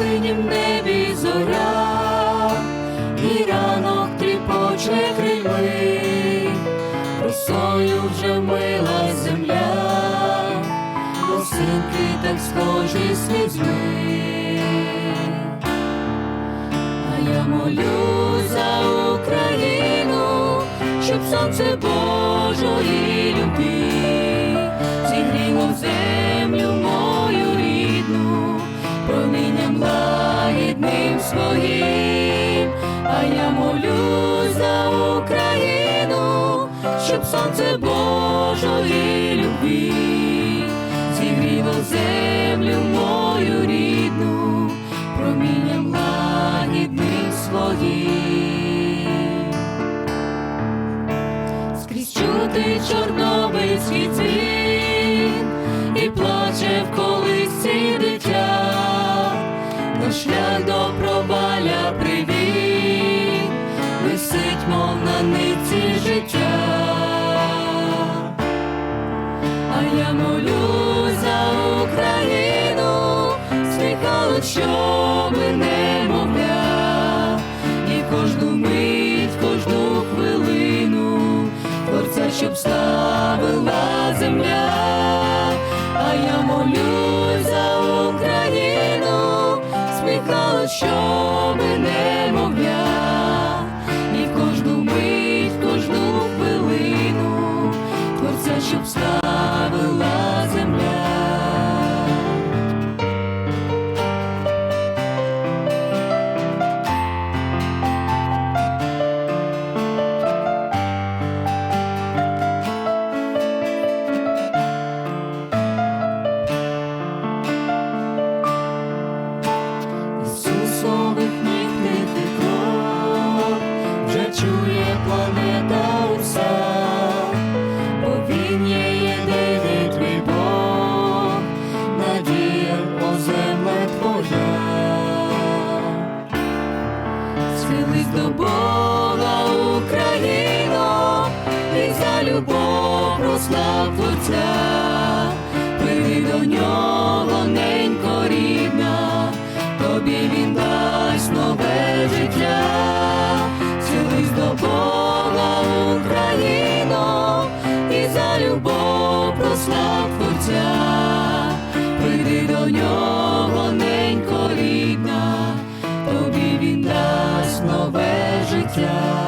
синім небі зоря, і ранок тріпоче крильми, росою вже мила земля, росинки так схожі слізьми. А я молю за Україну, щоб сонце Божої своїм, а я молю за Україну, щоб сонце Божої любі зігріло землю мою рідну, промінням лагідним своїм. Скрізь чути чорнобильський дзвін і плаче в на шлях до проваля привіт, висить, мов на ниці життя. А я молю за Україну, сміхало, щоб сміхало, щоб не мовля, до Бога Україно, і за любов прослав Творця, прийди до нього, ненько рідна, тобі він дасть нове життя, Схились до Бога Україно, і за любов прослав Творця, прийди до нього. Yeah.